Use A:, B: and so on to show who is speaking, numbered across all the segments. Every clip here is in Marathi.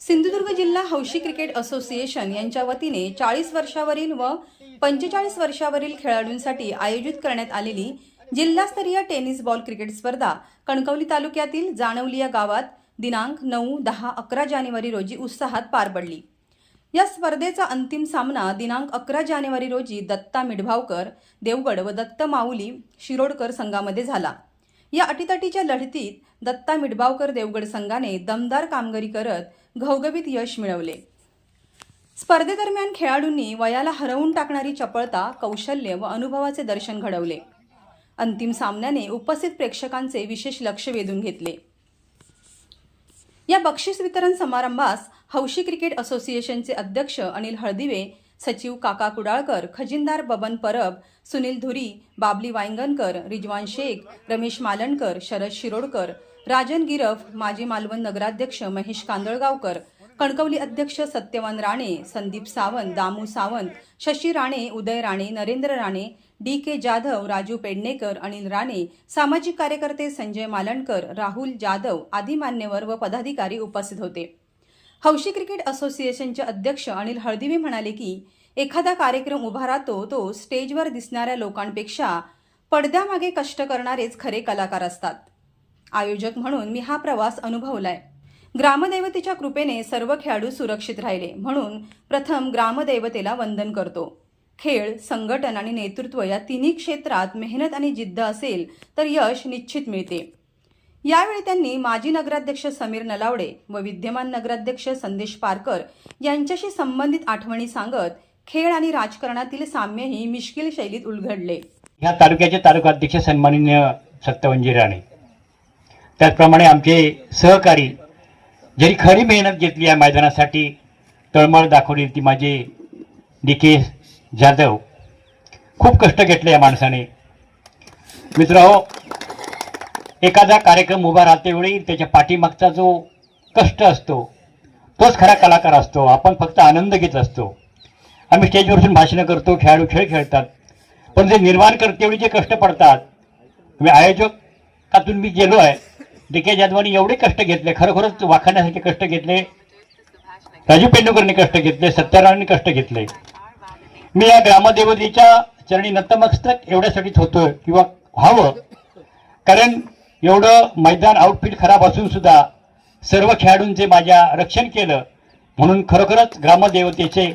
A: सिंधुदुर्ग जिल्हा हौशी क्रिकेट असोसिएशन यांच्या वतीने चाळीस वर्षावरील व पंचेचाळीस वर्षावरील खेळाडूंसाठी आयोजित करण्यात आलेली जिल्हास्तरीय टेनिस बॉल क्रिकेट स्पर्धा कणकवली तालुक्यातील जाणवली या गावात दिनांक नऊ दहा अकरा जानेवारी रोजी उत्साहात पार पडली. या स्पर्धेचा अंतिम सामना दिनांक अकरा जानेवारी रोजी दत्ता मिडभावकर देवगड व दत्त माऊली शिरोडकर संघामध्ये झाला. या अटीतटीच्या लढतीत दत्ता मिडभावकर देवगड संघाने दमदार कामगिरी करत घवघवीत यश मिळवले. स्पर्धेदरम्यान खेळाडूंनी वयाला हरवून टाकणारी चपळता कौशल्य व अनुभवाचे दर्शन घडवले. अंतिम सामन्याने उपस्थित प्रेक्षकांचे विशेष लक्ष वेधून घेतले. या बक्षीस वितरण समारंभास हौशी क्रिकेट असोसिएशनचे अध्यक्ष अनिल हळदिवे सचिव काका कुडाळकर खजिनदार बबन परब सुनील धुरी बाबली वायंगणकर रिजवान शेख रमेश मालणकर शरद शिरोडकर राजन गिरफ माजी मालवण नगराध्यक्ष महेश कांदळगावकर कणकवली अध्यक्ष सत्यवान राणे संदीप सावंत दामू सावंत शशी राणे उदय राणे नरेंद्र राणे डी के जाधव राजू पेडणेकर अनिल राणे सामाजिक कार्यकर्ते संजय मालणकर राहुल जाधव आदी मान्यवर व पदाधिकारी उपस्थित होते. हौशी क्रिकेट असोसिएशनचे अध्यक्ष अनिल हळदिवे म्हणाले की एखादा कार्यक्रम उभा राहतो तो स्टेजवर दिसणाऱ्या लोकांपेक्षा पडद्यामागे कष्ट करणारेच खरे कलाकार असतात. आयोजक म्हणून मी हा प्रवास अनुभवलाय. ग्रामदैवतेच्या कृपेने सर्व खेळाडू सुरक्षित राहिले म्हणून प्रथम ग्रामदैवतेला वंदन करतो. खेळ संघटन आणि नेतृत्व या तिन्ही क्षेत्रात मेहनत आणि जिद्द असेल तर यश निश्चित मिळते. यावेळी त्यांनी माजी नगराध्यक्ष समीर नलावडे व विद्यमान नगराध्यक्ष संदेश पारकर यांच्याशी संबंधित आठवणी सांगत खेळ आणि राजकारणातील साम्यही मिश्किल शैलीत उलगडले.
B: या तालुक्याचे तालुकाध्यक्ष सन्माननीय सत्यवंजी राणे. त्याचप्रमाणे आमचे सहकारी ज्यांनी खरी मेहनत घेतली या मैदानासाठी तळमळ दाखवली ती माझे डी के जाधव. खूप कष्ट घेतले या माणसाने. मित्र एखादा कार्यक्रम उभा राहतेवेळी त्याच्या पाठीमागचा जो कष्ट असतो तोच खरा कलाकार असतो. आपण फक्त आनंद घेत असतो. आम्ही स्टेजवरसून भाषणं करतो खेळाडू खेळ खेळतात. पण जे निर्माण करतेवेळी जे कष्ट पडतात मी आयोजकातून मी गेलो आहे डी के जाधवानी एवढे कष्ट घेतले खरोखरच वाखाण्यासाठी कष्ट घेतले. राजू पेंडुकरने कष्ट घेतले सत्यारायणने कष्ट घेतले. मी या ग्रामदेवतेच्या चरणी नतमस्तक एवढ्यासाठीच होतोय किंवा व्हावं. कारण एवढं मैदान आउटफिट खराब असून सुद्धा सर्व खेळाडूंचे माझ्या रक्षण केलं. म्हणून खरोखरच ग्रामदेवतेचे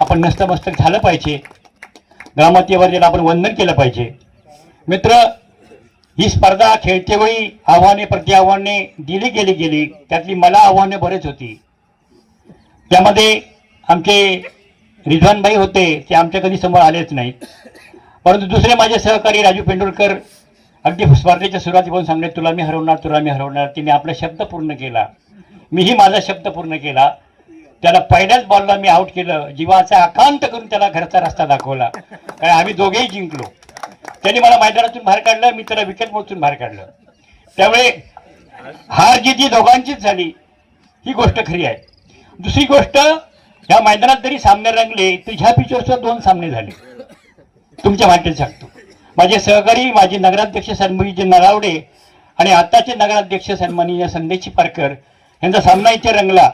B: आपण नस्तमस्तक झालं पाहिजे. ग्रामदेवतेला आपण वंदन केलं पाहिजे. मित्र ही स्पर्धा खेळतेवेळी आव्हाने प्रत्याव्हाने दिली गेली गेली त्यातली मला आव्हाने बरेच होती. त्यामध्ये आमचे रिझवानबाई होते ते आमच्या कधी समोर आलेच नाहीत. परंतु दुसरे माझे सहकारी राजू पेंडुलकर अगदी स्पर्धेच्या सुरुवातीपासून सांगले तुला मी हरवणार तुला मी हरवणार. तिने आपला शब्द पूर्ण केला. मीही माझा शब्द पूर्ण केला. त्याला पहिल्याच बॉलला मी आउट केलं. जीवाचा आकांत करून त्याला घरचा रस्ता दाखवला. कारण आम्ही दोघेही जिंकलो. त्यांनी मला मैदानातून बाहेर काढलं मी त्याला विकेट मोडून बाहेर काढलं. त्यामुळे हार जी जी दोघांचीच झाली. ही गोष्ट खरी आहे. दुसरी गोष्ट ह्या मैदानात जरी सामने रंगले तर ह्या पिचवरच्या दोन सामने झाले. तुमच्या माहिती सांगतो. माझे सहकारी माझे नगराध्यक्ष सन्मानीचे नरावडे आणि आताचे नगराध्यक्ष सन्मानीय संदेशी पारकर यांचा सामना इथे रंगला.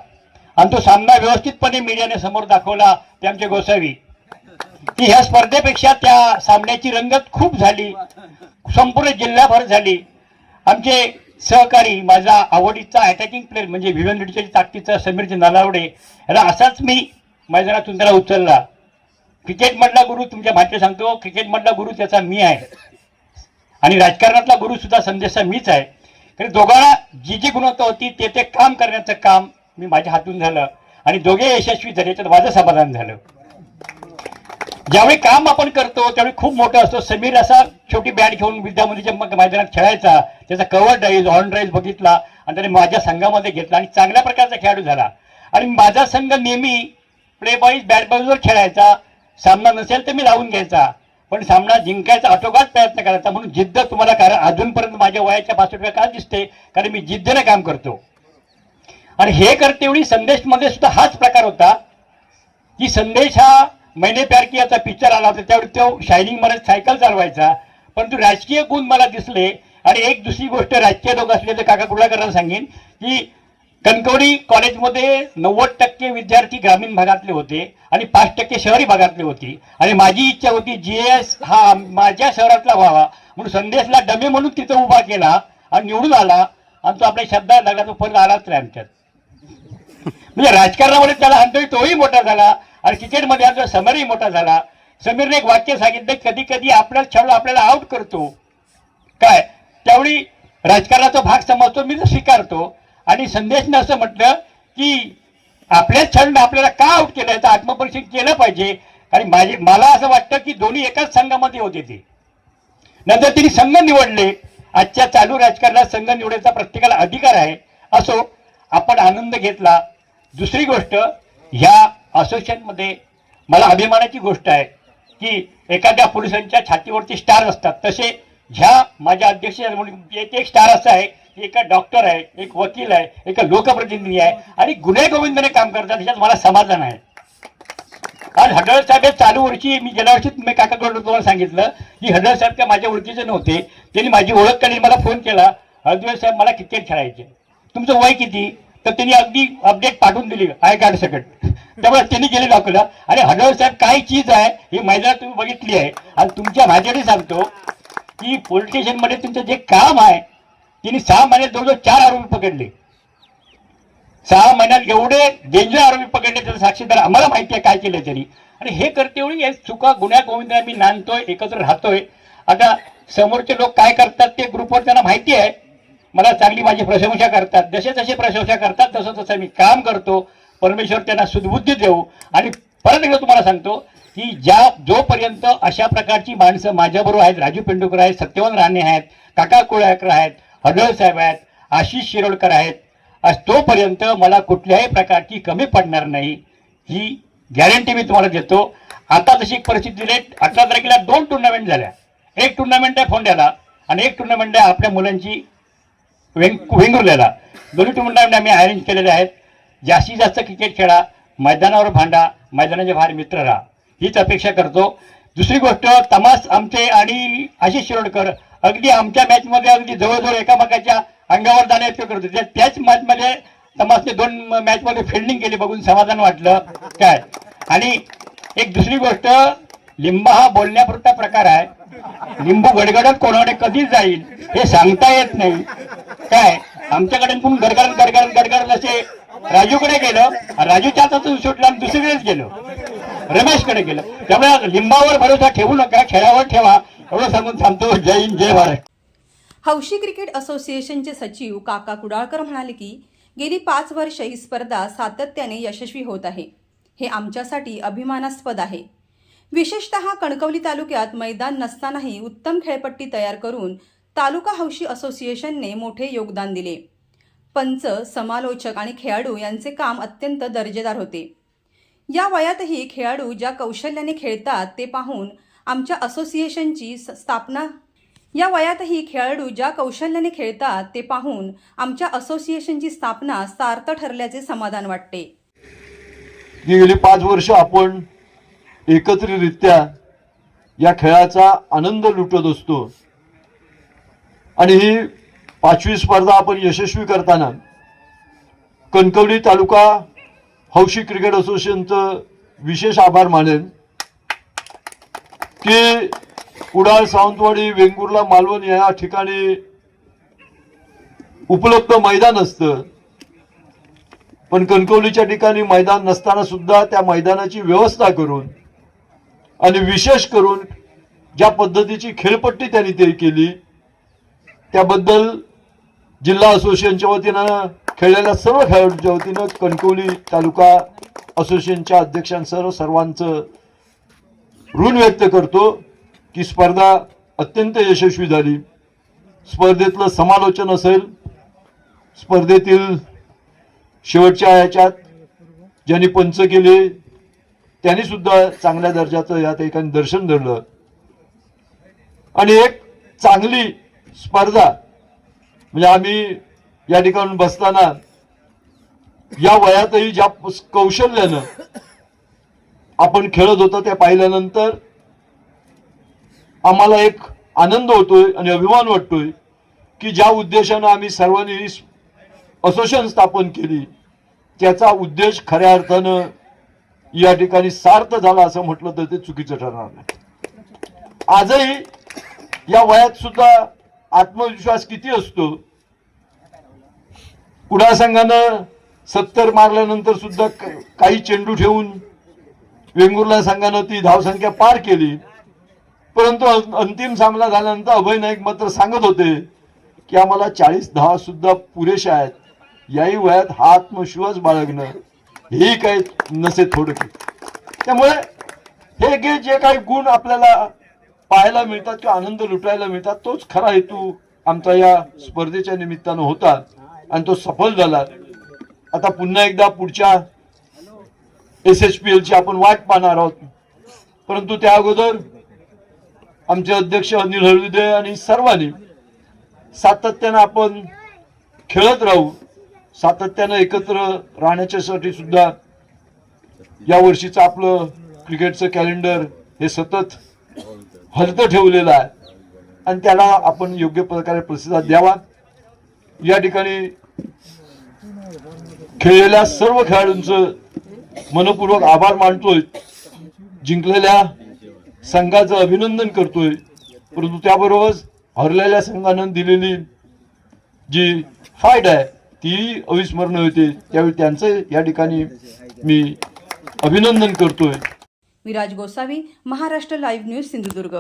B: आणि तो सामना व्यवस्थितपणे मीडियाने समोर दाखवला ते आमचे गोसावी. की ह्या स्पर्धेपेक्षा त्या सामन्याची रंगत खूप झाली. संपूर्ण जिल्हाभर झाली. आमचे सहकारी माझा आवडीचा अटॅकिंग प्लेअर म्हणजे भिवन रेड्डीच्या ताकदीचा समीरजी नालावडे याला असाच मी मैदानातून त्याला उचलला. क्रिकेटमधला गुरु तुमच्या माहिती सांगतो क्रिकेटमधला गुरु त्याचा मी आहे. आणि राजकारणातला गुरु सुद्धा संदेशा मीच आहे. कारण दोघांना जी जी गुणवत्ता होती ते ते काम करण्याचं काम मी माझ्या हातून झालं. आणि दोघे यशस्वी झाले तर माझं समाधान झालं. ज्यावेळी काम आपण करतो त्यावेळी खूप मोठं असतो. समीर असा छोटी बॅट घेऊन विद्यामंदिरच्या मैदानात खेळायचा. त्याचा कव्हर ड्राईव्ह ऑन ड्राईव्ह बघितला आणि त्याने माझ्या संघामध्ये घेतला आणि चांगल्या प्रकारचा खेळाडू झाला. आणि माझा संघ नेहमी प्ले बॉईज बॅट बॉईजवर खेळायचा. सामना नसेल तर मी लावून घ्यायचा. पण सामना जिंकायचा आटोकाट प्रयत्न करायचा. म्हणून जिद्द तुम्हाला कारण अजूनपर्यंत माझ्या वयाच्या पासष्ट का दिसते? कारण मी जिद्दीने काम करतो. आणि हे करतेवेळी संदेशमध्ये सुद्धा हाच प्रकार होता की संदेश हा मैने प्यार कियाचा पिक्चर आला होता त्यावेळी तो शायनिंगमध्ये सायकल चालवायचा. परंतु राजकीय गुण मला दिसले. आणि एक दुसरी गोष्ट राजकीय लोक असलेले काका कुर्लाकरांना सांगेन की कणकवडी कॉलेजमध्ये नव्वद टक्के विद्यार्थी ग्रामीण भागातले होते आणि पाच टक्के शहरी भागातले होते. आणि माझी इच्छा होती जी एस हा माझ्या शहरातला व्हावा. म्हणून संदेशला डमे म्हणून तिथं उभा केला आणि निवडून आला. आणि तो आपल्या शब्दात लागला तो परत आलाच नाही आमच्यात. म्हणजे राजकारणामध्ये त्याला आणतोय तोही मोठा झाला. आणि क्रिकेटमध्ये आमचा समीरही मोठा झाला समीरने एक वाक्य सांगितलं कधी कधी आपला खेळाडू आपल्याला आउट करतो. काय? त्यावेळी राजकारणाचा भाग समजतो मी तर स्वीकारतो. आणि संदेशनं असं म्हटलं की आपल्याच खेळानं आपल्याला का आउट केलं याचं आत्मपरीक्षण केलं पाहिजे. आणि माझे मला असं वाटतं की दोन्ही एकाच संघामध्ये होते ते. नंतर तिने संघ निवडले. आजच्या चालू राजकारणात संघ निवडायचा प्रत्येकाला अधिकार आहे. असो आपण आनंद घेतला. दुसरी गोष्ट ह्या असोसिएशनमध्ये मला अभिमानाची गोष्ट आहे की एखाद्या पोलिसांच्या छातीवरती स्टार असतात. तसे ह्या माझ्या अध्यक्ष एक एक स्टार असा आहे की एका डॉक्टर आहे एक वकील आहे एक लोकप्रतिनिधी आहे आणि गुन्हे गोविंदाने काम करतात ह्याच्यात मला समाधान आहे. आज हडळ साहेब हे चालू वर्षी मी गेल्या वर्षी मी काकाकडून तुम्हाला सांगितलं की हडळ साहेब काय माझ्या ओळखीचे नव्हते त्यांनी माझी ओळख काढली मला फोन केला. हळदवे साहेब मला क्रिकेट खेळायचे. तुमचं वय किती? तर त्यांनी अगदी अपडेट पाठवून दिली. आय कार्ड सकट त्यामुळे त्यांनी गेले दाखवलं आणि हडळ साहेब काय चीज आहे? ही मैदानात तुम्ही बघितली आहे. आणि तुमच्या भाज्याने सांगतो की पोलीस स्टेशनमध्ये तुमचं जे काम आहे तिने सहा महिन्यात जवळजवळ चार आरोपी पकडले. सहा महिन्यात एवढे डेंजर आरोपी पकडले त्याचा साक्षीदार आम्हाला माहिती आहे काय केलं तरी. आणि हे करतेवेळी या चुका गुन्ह्या गोविंदा मी नांदतोय एकत्र राहतोय. आता समोरचे लोक काय करतात ते ग्रुपवर त्यांना माहिती आहे. मला चांगली माझी प्रशंसा करतात. जसे जसे प्रशंसा करतात तसं तसं मी काम करतो. परमेश्वर त्यांना सुदबुद्धी देऊ. आणि परत एकदा तुम्हाला सांगतो की ज्या जोपर्यंत अशा प्रकारची माणसं माझ्याबरोबर आहेत राजू पेंडुकर आहेत सत्यवान राणे आहेत काका कोळ्याकर आहेत हडळ साहेब आहेत आशिष शिरोडकर आहेत तोपर्यंत मला कुठल्याही प्रकारची कमी पडणार नाही. ही गॅरंटी मी तुम्हाला देतो. आता जशी एक परिस्थिती दिली अठरा तारखेला दोन टुर्नामेंट झाल्या. एक टुर्नामेंट आहे फोंड्याला आणि एक टुर्नामेंट आहे आपल्या मुलांची वेंग वेंगुर्ल्याला. दोन्ही टुर्नामेंट आम्ही अरेंज केलेले आहेत. जास्तीत जास्त क्रिकेट खेळा मैदानावर भांडा मैदानाच्या बाहेर मित्र राहा. हीच अपेक्षा करतो. दुसरी गोष्ट तमास आमचे आणि आशिष शिरोडकर अगदी आमच्या मॅचमध्ये अगदी जवळजवळ एकामेकाच्या अंगावर जाण्या इतकं करतो त्या- त्याच मॅचमध्ये तमासने दोन मॅचमध्ये फिल्डिंग केली बघून समाधान वाटलं. काय? आणि एक दुसरी गोष्ट लिंबा हा बोलण्यापुरता प्रकार आहे. लिंबू गडगडत कोणाकडे कधी जाईल हे सांगता येत नाही. काय? आमच्याकडे पण गडगडत गडगडत गडगडत असे राजूकडे गेलं. राजूच्या हातातून सुटलं आणि दुसरीकडेच गेलो. रमेशकडे गेलं. त्यामुळे लिंबावर भरोसा ठेवू नका खेळावर ठेवा. एवढं सांगून थांबतो. जय हिंद जय महाराष्ट्र
A: हौशी क्रिकेट असोसिएशनचे सचिव काका कुडाळकर म्हणाले की गेली पाच वर्ष ही स्पर्धा सातत्याने यशस्वी होत आहे. हे आमच्यासाठी अभिमानास्पद आहे. विशेषत कणकवली तालुक्यात मैदान नसतानाही उत्तम खेळपट्टी तयार करून तालुका हौशी असोसिएशनने मोठे योगदान दिले. पंच समालोचक आणि खेळाडू यांचे काम अत्यंत दर्जेदार होते. या वयातही खेळाडू ज्या कौशल्याने खेळतात ते पाहून आमच्या असोसिएशनची स- स्थापना. या वयातही खेळाडू ज्या कौशल्याने खेळतात ते पाहून आमच्या असोसिएशनची स्थापना सार्थ ठरल्याचे समाधान वाटते.
C: गेली पाच वर्ष आपण एकत्रितरित्या या खेळाचा आनंद लुटत असतो. आणि ही पाचवी स्पर्धा आपण यशस्वी करताना कणकवली तालुका हौशी क्रिकेट असोसिएशनचं विशेष आभार मानेन. की कुडाळ सावंतवाडी वेंगुर्ला मालवण या ठिकाणी उपलब्ध मैदान असतं. पण कणकवलीच्या ठिकाणी मैदान नसताना सुद्धा त्या मैदानाची व्यवस्था करून आणि विशेष करून ज्या पद्धतीची खेळपट्टी त्यांनी ते केली त्याबद्दल जिल्हा असोसिएशनच्या वतीनं खेळलेल्या सर्व खेळाडूंच्या वतीनं कणकवली तालुका असोसिएशनच्या अध्यक्षांसह सर्वांचं ऋण व्यक्त करतो की स्पर्धा अत्यंत यशस्वी झाली. स्पर्धेतलं समालोचन असेल स्पर्धेतील शेवटच्या याच्यात ज्यांनी पंच केले त्यांनी सुद्धा चांगल्या दर्जाचं या ठिकाणी दर्शन धरलं. आणि एक चांगली स्पर्धा म्हणजे आम्ही या ठिकाणी बसताना या वयातही ज्या कौशल्यानं आपण खेळत होतो ते पाहिल्यानंतर आम्हाला एक आनंद होतोय आणि अभिमान वाटतोय की ज्या उद्देशानं आम्ही सर्वांनी असोसिएशन स्थापन केली त्याचा उद्देश खऱ्या अर्थानं या ठिकाणी सार्थ झाला असं म्हटलं तर ते चुकीचं ठरणार नाही. आजही या वयात सुद्धा आत्मविश्वास किती असतो? कुडा संघानं सत्तर मारल्यानंतर सुद्धा काही चेंडू ठेवून वेंगुर्ला संघानं ती धावसंख्या पार केली. परंतु अं- अंतिम सामना झाल्यानंतर अभय नाईक मात्र सांगत होते की आम्हाला चाळीस धावा सुद्धा पुरेशा आहेत. याही वयात हा आत्मविश्वास बाळगणं हे काही नसे थोडं की. त्यामुळे हे गे जे काही गुण आपल्याला पाहायला मिळतात किंवा आनंद लुटायला मिळतात तोच खरा हेतू आमचा या स्पर्धेच्या निमित्तानं होता आणि तो सफल झाला. आता पुन्हा एकदा पुढच्या एस एच पी एलची आपण वाट पाहणार आहोत. परंतु त्या अगोदर आमचे अध्यक्ष अनिल हळविदे आणि सर्वांनी सातत्यानं आपण खेळत राहू सातत्यानं एकत्र राहण्याच्यासाठी सुद्धा या वर्षीचं आपलं क्रिकेटचं कॅलेंडर हे सतत हलतं ठेवलेलं आहे. आणि त्याला आपण योग्य प्रकारे प्रतिसाद द्यावा. या ठिकाणी खेळलेल्या सर्व खेळाडूंचं मनपूर्वक आभार मानतोय. जिंकलेल्या संघाचं अभिनंदन करतोय. परंतु त्याबरोबर हरलेल्या संघानं दिलेली जी फाईट आहे ती अविस्मरणीय होते. त्यावेळी त्यांचं या ठिकाणी मी अभिनंदन करतोय.
A: Miraj Gosavi Maharashtra live news Sindhudurg.